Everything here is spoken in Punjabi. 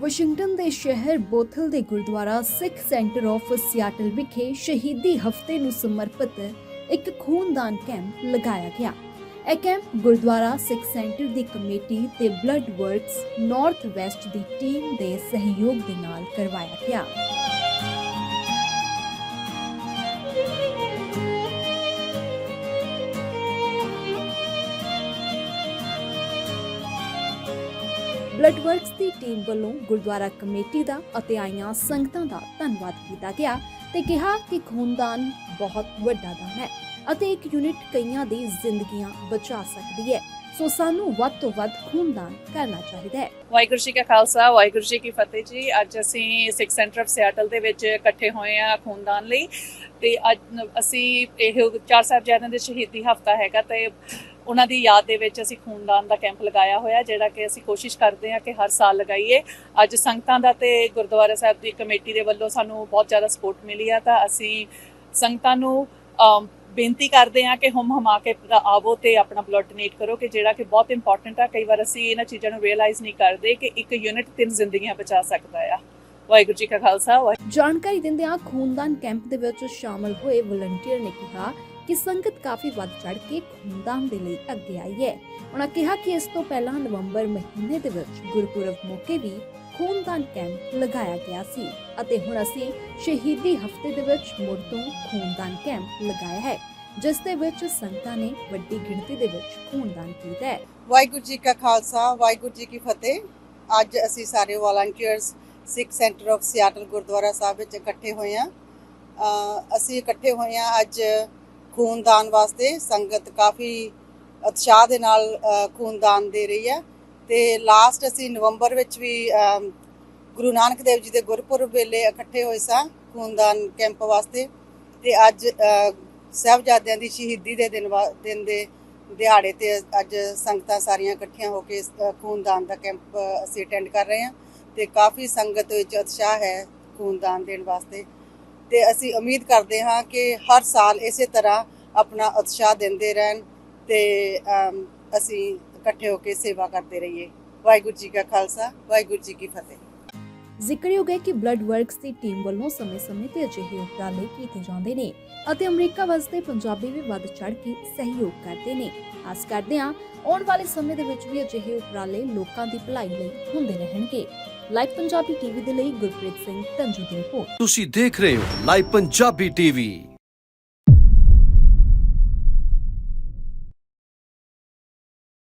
ਵਾਸ਼ਿੰਗਟਨ ਦੇ ਸ਼ਹਿਰ ਬੋਥਲ ਦੇ gurdwara Sikh centre of Seattle ਵਿਖੇ ਸ਼ਹੀਦੀ ਹਫ਼ਤੇ ਨੂੰ ਸਮਰਪਿਤ ਇੱਕ ਖੂਨਦਾਨ ਕੈਂਪ ਲਗਾਇਆ ਗਿਆ। ਇਹ ਕੈਂਪ ਗੁਰਦੁਆਰਾ ਸਿੱਖ ਸੈਂਟਰ ਦੀ ਕਮੇਟੀ ਤੇ ਬਲੱਡ ਵਰਕਸ ਨਾਰਥ ਵੈਸਟ ਦੀ ਟੀਮ ਦੇ ਸਹਿਯੋਗ ਦੇ ਨਾਲ ਕਰਵਾਇਆ ਗਿਆ। ਬਲੱਡ ਵਰਕਸ ਦੀ ਟੀਮ ਵੱਲੋਂ ਗੁਰਦੁਆਰਾ ਕਮੇਟੀ ਦਾ ਅਤੇ ਆਈਆਂ ਸੰਗਤਾਂ ਦਾ ਧੰਨਵਾਦ ਕੀਤਾ ਗਿਆ ਤੇ ਕਿਹਾ ਕਿ ਖੂਨਦਾਨ ਬਹੁਤ ਵੱਡਾ ਦਾਨ ਹੈ ਅਤੇ ਇੱਕ ਯੂਨਿਟ ਕਈਆਂ ਦੀ ਜ਼ਿੰਦਗੀਆਂ ਬਚਾ ਸਕਦੀ ਹੈ। ਸੋ ਸਾਨੂੰ ਵੱਧ ਤੋਂ ਵੱਧ ਖੂਨਦਾਨ ਕਰਨਾ ਚਾਹੀਦਾ ਹੈ। ਵਾਹਿਗੁਰੂ ਜੀ ਕਾ ਖਾਲਸਾ, ਵਾਹਿਗੁਰੂ ਜੀ ਕੀ ਫਤਿਹ ਜੀ। ਅੱਜ ਅਸੀਂ ਸਿੱਖ ਸੈਂਟਰ ਆਫ ਸਿਆਟਲ ਦੇ ਵਿੱਚ ਇਕੱਠੇ ਹੋਏ ਆ ਖੂਨਦਾਨ ਲਈ ਤੇ ਅੱਜ ਅਸੀਂ ਇਹ ਚਾਰ ਸਾਹਿਬਜ਼ਾਦਿਆਂ ਦੇ ਸ਼ਹੀਦੀ ਹਫਤਾ ਹੈਗਾ ਤੇ ਉਹਨਾਂ ਦੀ ਯਾਦ ਦੇ ਵਿੱਚ ਅਸੀਂ ਖੂਨਦਾਨ ਦਾ ਕੈਂਪ ਲਗਾਇਆ ਹੋਇਆ, ਜਿਹੜਾ ਕਿ ਅਸੀਂ ਕੋਸ਼ਿਸ਼ ਕਰਦੇ ਹਾਂ ਕਿ ਹਰ ਸਾਲ ਲਗਾਈਏ। ਅੱਜ ਸੰਗਤਾਂ ਦਾ ਤੇ ਗੁਰਦੁਆਰਾ ਸਾਹਿਬ ਦੀ ਕਮੇਟੀ ਦੇ ਵੱਲੋਂ ਸਾਨੂੰ ਬਹੁਤ ਜ਼ਿਆਦਾ ਸਪੋਰਟ ਮਿਲੀ ਆ, ਤਾਂ ਅਸੀਂ ਸੰਗਤਾਂ ਨੂੰ ਬੇਨਤੀ ਕਰਦੇ ਹਾਂ ਕਿ ਹਮ ਹਮਾ ਕੇ ਆਵੋ ਤੇ ਆਪਣਾ ਬਲੱਡ ਡੋਨੇਟ ਕਰੋ ਕਿ ਜਿਹੜਾ ਕਿ ਬਹੁਤ ਇੰਪੋਰਟੈਂਟ ਆ। ਕਈ ਵਾਰ ਅਸੀਂ ਇਹਨਾਂ ਚੀਜ਼ਾਂ ਨੂੰ ਰਿਅਲਾਈਜ਼ ਨਹੀਂ ਕਰਦੇ ਕਿ ਇੱਕ ਯੂਨਿਟ ਤਿੰਨ ਜ਼ਿੰਦਗੀਆਂ ਬਚਾ ਸਕਦਾ ਆ। ਵਾਹਿਗੁਰੂ ਜੀ ਕਾ ਖਾਲਸਾ ਵਾਹਿਗੁਰੂ ਜਾਣਕਾਰੀ ਦਿੰਦਿਆਂ ਖੂਨਦਾਨ ਕੈਂਪ ਦੇ ਵਿੱਚ ਸ਼ਾਮਲ ਹੋਏ ਵਲੰਟੀਅਰ ਨੇ ਕਿਹਾ ਕਿ ਸੰਗਤ ਕਾਫੀ ਵੱਧ ਚੜ ਕੇ ਖੂਨਦਾਨ ਦੇ ਲਈ ਅੱਗੇ ਆਈ ਹੈ। ਉਹਨਾਂ ਕਿਹਾ ਕਿ ਇਸ ਤੋਂ ਪਹਿਲਾਂ ਨਵੰਬਰ ਮਹੀਨੇ ਦੇ ਵਿੱਚ ਗੁਰਪੁਰਬ ਮੌਕੇ ਵੀ ਖੂਨਦਾਨ ਕੈਂਪ ਲਗਾਇਆ ਗਿਆ ਸੀ ਅਤੇ ਹੁਣ ਅਸੀਂ ਸ਼ਹੀਦੀ ਹਫ਼ਤੇ ਦੇ ਵਿੱਚ ਮੁੜ ਤੋਂ ਖੂਨਦਾਨ ਕੈਂਪ ਲਗਾਇਆ ਹੈ, ਜਿਸ ਦੇ ਵਿੱਚ ਸੰਗਤਾਂ ਨੇ ਵੱਡੀ ਗਿਣਤੀ ਦੇ ਵਿੱਚ ਖੂਨਦਾਨ ਕੀਤਾ ਹੈ। ਵਾਹਿਗੁਰੂ ਜੀ ਕਾ ਖਾਲਸਾ, ਵਾਹਿਗੁਰੂ ਜੀ ਕੀ ਫਤਿਹ। ਅੱਜ ਅਸੀਂ ਸਾਰੇ volunteers Sikh centre of Seattle gurdwara sahib ਵਿੱਚ ਇਕੱਠੇ ਹੋਏ ਹਾਂ। ਅਸੀਂ ਇਕੱਠੇ ਹੋਏ ਹਾਂ ਅੱਜ ਖੂਨਦਾਨ ਵਾਸਤੇ ਸੰਗਤ ਕਾਫੀ ਉਤਸ਼ਾਹ ਦੇ ਨਾਲ ਖੂਨਦਾਨ ਦੇ ਰਹੀ ਹੈ। ਤੇ ਲਾਸਟ ਅਸੀਂ ਨਵੰਬਰ ਵਿੱਚ ਵੀ ਗੁਰੂ ਨਾਨਕ ਦੇਵ ਜੀ ਦੇ ਗੁਰਪੁਰਬ ਵੇਲੇ ਇਕੱਠੇ ਹੋਏ ਸਾਂ ਖੂਨਦਾਨ ਕੈਂਪ ਵਾਸਤੇ। ਤੇ ਅੱਜ ਅ, ਸਾਹਿਬਜ਼ਾਦਿਆਂ ਦੀ ਸ਼ਹੀਦੀ ਦੇ ਦਿਨ ਵਾ- ਦਿਨ ਦੇ ਦਿਹਾੜੇ ਤੇ ਅੱਜ ਸੰਗਤਾਂ ਸਾਰੀਆਂ ਇਕੱਠੀਆਂ ਹੋ ਕੇ ਖੂਨਦਾਨ ਦਾ ਕੈਂਪ ਅਸੀਂ ਅਟੈਂਡ ਕਰ ਰਹੇ ਹਾਂ। ਤੇ ਕਾਫੀ ਸੰਗਤ ਵਿੱਚ ਉਤਸ਼ਾਹ ਹੈ ਖੂਨਦਾਨ ਦੇਣ ਵਾਸਤੇ। ਤੇ ਅਸੀਂ ਉਮੀਦ ਕਰਦੇ ਹਾਂ ਕਿ ਹਰ ਸਾਲ ਇਸੇ ਤਰ੍ਹਾਂ ਆਪਣਾ ਉਤਸ਼ਾਹ ਦਿੰਦੇ ਰਹਿਣ ਤੇ ਅਸੀਂ ਇਕੱਠੇ ਹੋ ਕੇ ਸੇਵਾ ਕਰਦੇ ਰਹੀਏ। ਵਾਹਿਗੁਰੂ ਜੀ ਕਾ ਖਾਲਸਾ, ਵਾਹਿਗੁਰੂ ਜੀ ਕੀ ਫਤਿਹ। ਜ਼ਿਕਰਯੋਗ ਹੈ ਕਿ ਬਲੱਡ ਵਰਕਸ ਦੀ ਟੀਮ ਵੱਲੋਂ ਸਮੇਂ-ਸਮੇਂ ਤੇ ਅਜਿਹੇ ਉਪਰਾਲੇ ਕੀਤੇ ਜਾਂਦੇ ਨੇ ਅਤੇ ਅਮਰੀਕਾ ਵਾਸਤੇ ਪੰਜਾਬੀ ਵੀ ਵੱਧ ਚੜ ਕੇ ਸਹਿਯੋਗ ਕਰਦੇ ਨੇ। ਆਸ ਕਰਦੇ ਹਾਂ ਆਉਣ ਵਾਲੇ ਸਮੇਂ ਦੇ ਵਿੱਚ ਵੀ ਅਜਿਹੇ ਉਪਰਾਲੇ ਲੋਕਾਂ ਦੀ ਭਲਾਈ ਲਈ ਹੁੰਦੇ ਰਹਿਣਗੇ। ਲਾਈਵ ਪੰਜਾਬੀ ਟੀਵੀ ਦੇ ਲਈ ਗੁਰਪ੍ਰੀਤ ਸਿੰਘ, ਤੰਜੂ ਦੀ ਰਿਪੋਰਟ। ਤੁਸੀਂ ਦੇਖ ਰਹੇ ਹੋ ਲਾਈਵ ਪੰਜਾਬੀ ਟੀਵੀ।